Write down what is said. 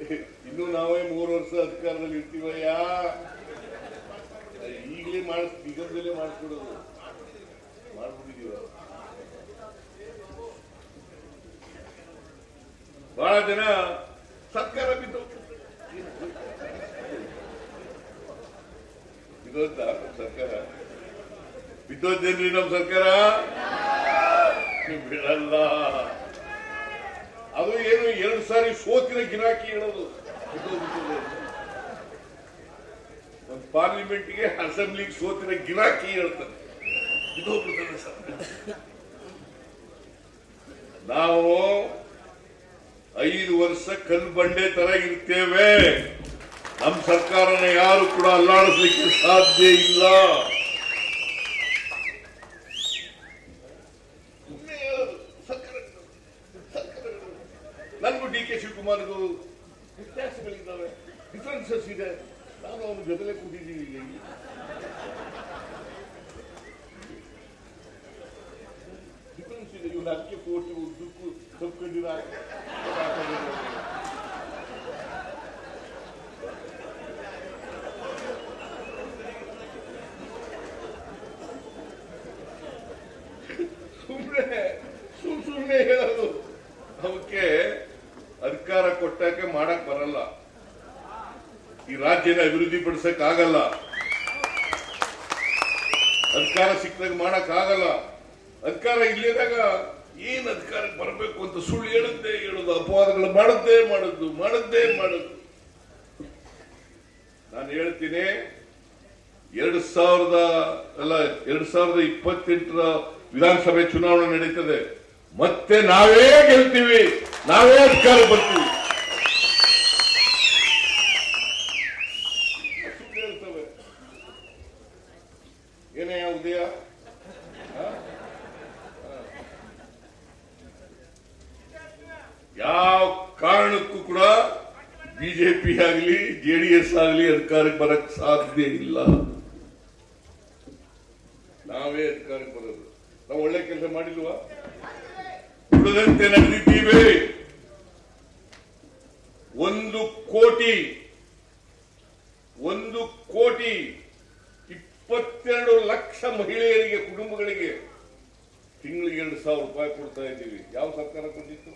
ಇನ್ನು ನಾವೇ ಮೂರು ವರ್ಷ ಅಧಿಕಾರದಲ್ಲಿ ಇರ್ತೀವಯ್ಯ? ಈಗಲೇ ಮಾಡಿಸ್ ಈಗದಲ್ಲೇ ಮಾಡಿಸ್ಕೊಡೋದು ಮಾಡ್ಬಿಟ್ಟಿದೀವ ಬಹಳ ಜನ ಸರ್ಕಾರ ಬಿದ್ದು. ಬಿದ್ದೋದ ಸರ್ಕಾರ? ಬಿದ್ದೋದೇನ್ರಿ ನಮ್ ಸರ್ಕಾರ? ಬಿಡಲ್ಲ. ಅದು ಏನು ಎರಡು ಸಾರಿ ಸೋತಿನ ಗಿರಾಕಿ ಹೇಳೋದು. ಪಾರ್ಲಿಮೆಂಟ್ಗೆ ಅಸೆಂಬ್ಲಿಗೆ ಸೋತಿನ ಗಿರಾಕಿ ಹೇಳ್ತಾರೆ. ನಾವು ಐದು ವರ್ಷ ಕಲ್ಲು ಬಂಡೆ ತರ ಇರ್ತೇವೆ. ನಮ್ಮ ಸರ್ಕಾರನ ಯಾರು ಕೂಡ ಅಲ್ಲಾಡಿಸ್ಲಿಕ್ಕೆ ಸಾಧ್ಯ ಇಲ್ಲ. ನನಗೂ ಡಿ ಕೆ ಶಿವಕುಮಾರ್ಗೂ ವ್ಯತ್ಯಾಸಗಳಿದ್ದಾವೆ ಡಿಫರೆನ್ಸಸ್ ಇದೆ ನಾನು ಅವನ ಜೊತೆಲೆ ಕೂತಿದ್ದೀವಿ ಈಗ ಇಲ್ಲಿ. ಡಿಫರೆನ್ಸ್ ಇದೆ ಇವ್ನು ಅದಕ್ಕೆ ಕೋಟಿ ಉದ್ದಕ್ಕೂ ತಪ್ಕೊಂಡಿರ ಸುಮ್ಮನೆ ಸುಮ್ ಸುಮ್ಮನೆ ಹೇಳೋದು ಅವಕ್ಕೆ ಅಧಿಕಾರ ಕೊಟ್ಟಕ್ಕೆ ಮಾಡಕ್ ಬರಲ್ಲ. ಈ ರಾಜ್ಯನ ಅಭಿವೃದ್ಧಿ ಪಡಿಸಕ್ ಆಗಲ್ಲ. ಅಧಿಕಾರ ಸಿಕ್ಕದಾಗ ಮಾಡಕ್ ಆಗಲ್ಲ. ಅಧಿಕಾರ ಇಲ್ಲದಾಗ ಏನ್ ಅಧಿಕಾರಕ್ಕೆ ಬರಬೇಕು ಅಂತ ಸುಳ್ಳು ಹೇಳುತ್ತೆ ಹೇಳುದು, ಅಪವಾದಗಳು ಮಾಡುತ್ತೆ ಮಾಡೋದು, ಮಾಡದ್ದೇ ಮಾಡೋದು. ನಾನು ಹೇಳ್ತೀನಿ, ಎರಡ್ ಸಾವಿರದ, ಅಲ್ಲ, ಎರಡ್ ಸಾವಿರದ ಇಪ್ಪತ್ತೆಂಟರ ವಿಧಾನಸಭೆ ಚುನಾವಣೆ ನಡೀತದೆ. ಮತ್ತೆ ನಾವೇ ಗೆಲ್ತೀವಿ. ನಾವೇ ಅಧಿಕಾರ ಬರ್ತೀವಿ ಏನೇ ಉದಯ. ಯಾವ ಕಾರಣಕ್ಕೂ ಕೂಡ ಬಿಜೆಪಿ ಆಗಲಿ ಜೆಡಿಎಸ್ ಆಗಲಿ ಅಧಿಕಾರಕ್ಕೆ ಬರಕ್ ಸಾಧ್ಯ ಇಲ್ಲ. ನಾವೇ ಅಧಿಕಾರಕ್ಕೆ ಬರೋದು. ನಾವು ಒಳ್ಳೆ ಕೆಲಸ ಮಾಡಿಲ್ವಾ? ಉಳಿದಂತೆ ನಡೆದಿದ್ದೀವಿ ಒಂದು ಕೋಟಿ. ಒಂದು ಕೋಟಿ ಇಪ್ಪತ್ತೆರಡು ಲಕ್ಷ ಮಹಿಳೆಯರಿಗೆ, ಕುಟುಂಬಗಳಿಗೆ ತಿಂಗಳಿಗೆ ಎರಡು ಸಾವಿರ ರೂಪಾಯಿ ಕೊಡ್ತಾ ಇದ್ದೀವಿ. ಯಾವ ಸರ್ಕಾರ ಕೊಟ್ಟಿತ್ತು?